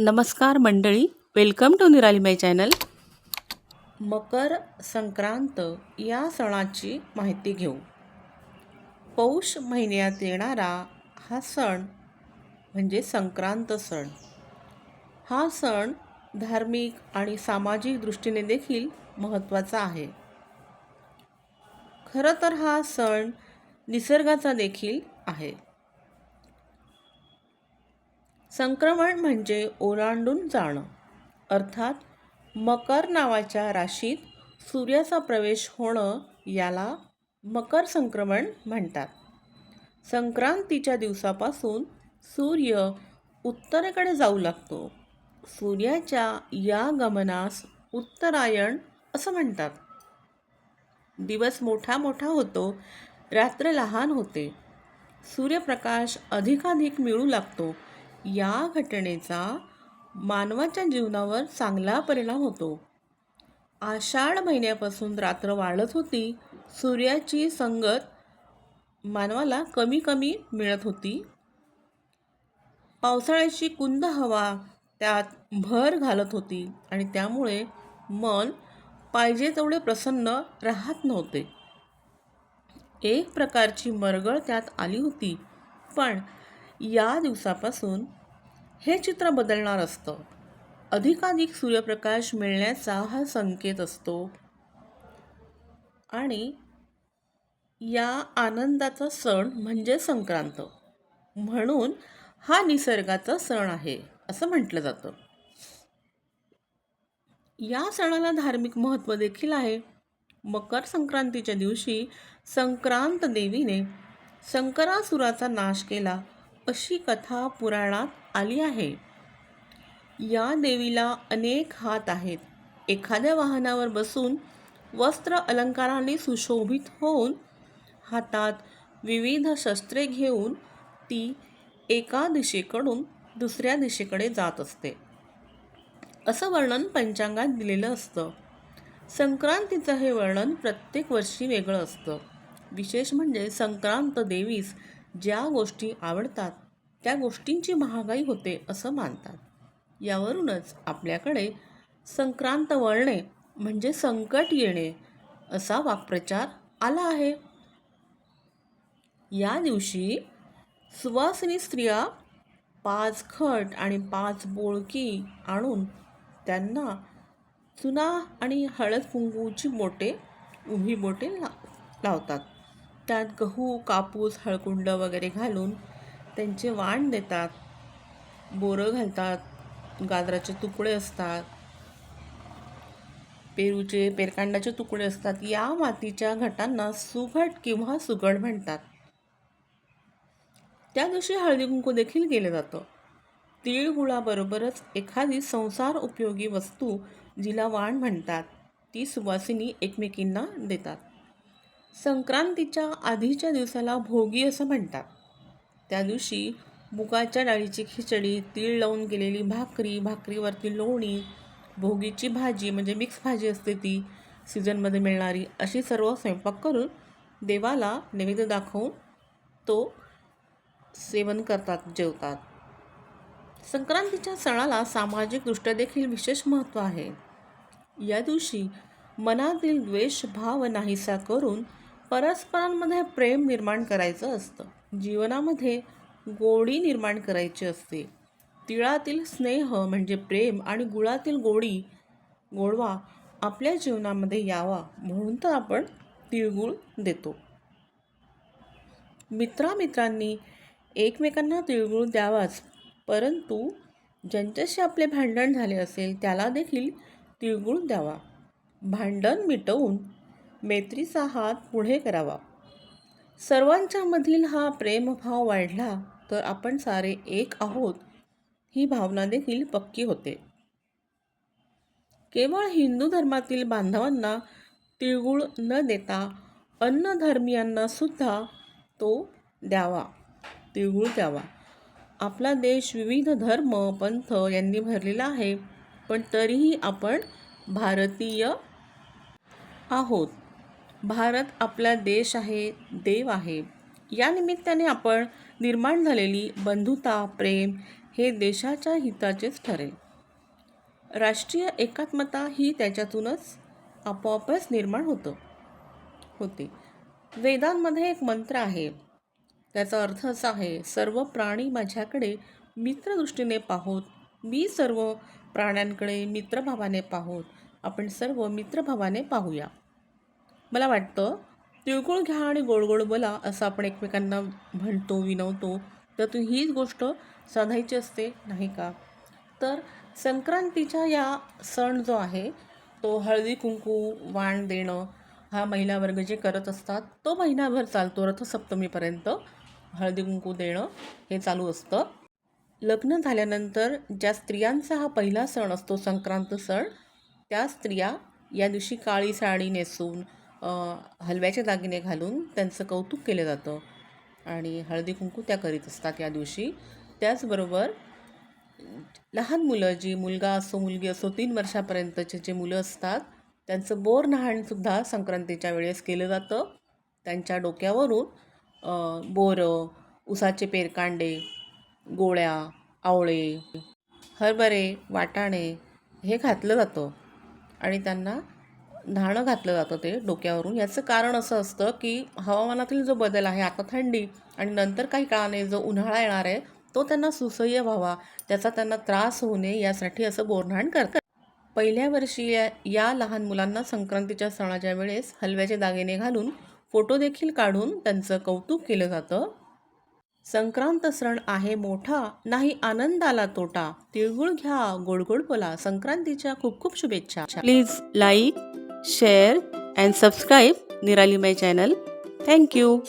नमस्कार मंडळी welcome to निराली माय चॅनल मकर संक्रांत या सणाची माहिती घेऊ. पौष महिन्यात येणारा हा सण म्हणजे संक्रांत सण. हा सण धार्मिक आणि सामाजिक दृष्टीने देखील महत्त्वाचा आहे. खरं तर हा सण निसर्गाचा देखील आहे. संक्रमण म्हणजे ओलांडून जाणं. अर्थात मकर नावाच्या राशीत सूर्याचा प्रवेश होणं याला मकर संक्रमण म्हणतात. संक्रांतीच्या दिवसापासून सूर्य उत्तरेकडे जाऊ लागतो. सूर्याच्या या गमनास उत्तरायण असं म्हणतात. दिवस मोठा मोठा होतो रात्र लहान होते. सूर्यप्रकाश अधिकाधिक मिळू लागतो. या घटनेचा मानवाच्या जीवनावर चांगला परिणाम होतो. आषाढ महिन्यापासून रात्र वाढत होती. सूर्याची संगत मानवाला कमी कमी मिळत होती. पावसाळ्याची कुंद हवा त्यात भर घालत होती आणि त्यामुळे मन पाहिजे तेवढे प्रसन्न राहत नव्हते. एक प्रकारची मरगळ त्यात आली होती. पण या दिवसापासून हे चित्र बदलणार असतं. अधिकाधिक सूर्यप्रकाश मिळण्याचा हा संकेत असतो. आणि या आनंदाचा सण म्हणजे संक्रांत. म्हणून हा निसर्गाचा सण आहे असं म्हटलं जातं. या सणाला धार्मिक महत्त्व देखील आहे. मकर संक्रांतीच्या दिवशी संक्रांत देवीने संकरासुराचा नाश केला अशी कथा पुराणात आली आहे. या देवीला अनेक हात आहेत. एखाद्या वाहनावर बसून वस्त्र अलंकाराने सुशोभित होऊन हातात विविध शस्त्रे घेऊन ती एका दिशेकडून दुसऱ्या दिशेकडे जात असते. असं वर्णन पंचांगात दिलेलं असतं. संक्रांतीचं हे वर्णन प्रत्येक वर्षी वेगळं असतं. विशेष म्हणजे संक्रांत देवीस ज्या गोष्टी आवडतात त्या गोष्टींची महागाई होते असं मानतात. यावरूनच आपल्याकडे संक्रांत वळणे म्हणजे संकट येणे असा वाक्प्रचार आला आहे. या दिवशी सुवासिनी स्त्रिया पाच खट आणि पाच बोळकी आणून त्यांना चुना आणि हळद कुंकूची बोटे उभी बोटे ला लावतात. त्यात गहू कापूस हळकुंड वगैरे घालून त्यांचे वाण देतात. बोरं घालतात गाजराचे तुकडे असतात पेरूचे पेरकांडाचे तुकडे असतात. या मातीच्या घटांना सुघट किंवा सुगड म्हणतात. त्या दिवशी हळदी कुंकू देखील केलं जातं. तिळगुळाबरोबरच एखादी संसार उपयोगी वस्तू जिला वाण म्हणतात ती सुवासिनी एकमेकींना देतात. संक्रांतीच्या आधीच्या दिवसाला भोगी असं म्हणतात. त्या दिवशी मुगाच्या डाळीची खिचडी तीळ लावून गेलेली भाकरी भाकरीवरती लोणी भोगीची भाजी म्हणजे मिक्स भाजी असते ती सीझनमध्ये मिळणारी अशी सर्व स्वयंपाक करून देवाला नैवेद्य दाखवून तो सेवन करतात जेवतात. संक्रांतीच्या सणाला सामाजिकदृष्ट्या देखील विशेष महत्त्व आहे. या दिवशी मनातील द्वेष भाव नाहीसा करून परस्परांमध्ये प्रेम निर्माण करायचं असतं. जीवनामध्ये गोडी निर्माण करायची असते. तिळातील स्नेह म्हणजे प्रेम आणि गुळातील गोडी गोडवा आपल्या जीवनामध्ये यावा म्हणून तर आपण तिळगुळ देतो. मित्रामित्रांनी एकमेकांना तिळगुळ द्यावाच परंतु ज्यांच्याशी आपले भांडण झाले असेल त्याला देखील तिळगुळ द्यावा. भांडण मिटवून मैत्रीचा हात पुढे करावा. सर्वांच्यामधील हा प्रेमभाव वाढला तर आपण सारे एक आहोत ही भावना देखील पक्की होते. केवळ हिंदू धर्मातील बांधवांना तिळगुळ न देता अन्नधर्मियांना सुद्धा तो द्यावा तिळगुळ द्यावा. आपला देश विविध धर्म पंथ यांनी भरलेला आहे पण तरीही आपण भारतीय आहोत. भारत आपला देश आहे देव आहे. या निमित्ताने आपण निर्माण झालेली बंधुता प्रेम हे देशाच्या हिताचेच ठरेल राष्ट्रीय एकात्मता ही त्याच्यातूनच आपोआपच निर्माण होतं होते. वेदांमध्ये एक मंत्र आहे. त्याचा अर्थ असा आहे सर्व प्राणी माझ्याकडे मित्रदृष्टीने पाहोत मी सर्व प्राण्यांकडे मित्रभावाने पाहोत आपण सर्व मित्रभावाने पाहूया. मला वाटतं तिळगुळ घ्या आणि गोडगोड गोड बोला असं आपण एकमेकांना म्हणतो विनवतो. तर तू हीच गोष्ट साधायची असते नाही का? तर संक्रांतीच्या या सण जो आहे तो हळदी कुंकू वाण देणं हा महिला वर्ग जे करत असतात तो महिनाभर चालतो रथसप्तमीपर्यंत. हळदी कुंकू देणं हे चालू असतं. लग्न झाल्यानंतर ज्या स्त्रियांचा हा पहिला सण असतो संक्रांत सण त्या स्त्रिया या दिवशी काळी साडी नेसून हलव्याचे दागिने घालून त्यांचं कौतुक केलं जातं. आणि हळदी कुंकू त्या करीत असतात या दिवशी. त्याचबरोबर लहान मुलं जी मुलगा असो मुलगी असो तीन वर्षापर्यंतचे जे मुलं असतात त्यांचं बोर नहाणसुद्धा संक्रांतीच्या वेळेस केलं जातं. त्यांच्या डोक्यावरून बोरं उसाचे पेरकांडे गोळ्या आवळे हरभरे वाटाणे हे घातलं जातं. आणि त्यांना धाणं घातलं जातं ते डोक्यावरून. याचं कारण असं असतं की हवामानातील जो बदल आहे आता थंडी आणि नंतर काही काळाने जो उन्हाळा येणार आहे तो त्यांना सुसह्य व्हावा. त्याचा त्यांना त्रास होऊ नये यासाठी असं बोरधाण करतात. पहिल्या वर्षी या या लहान मुलांना संक्रांतीच्या सणाच्या वेळेस हलव्याचे दागिने घालून फोटो देखील काढून त्यांचं कौतुक केलं जातं. संक्रांत सण आहे मोठा नाही आनंदाला तोटा. तिळगुळ घ्या गोड गोड बोला संक्रांतीच्या खूप खूप शुभेच्छा. Please like share and subscribe Nirali my channel. Thank you.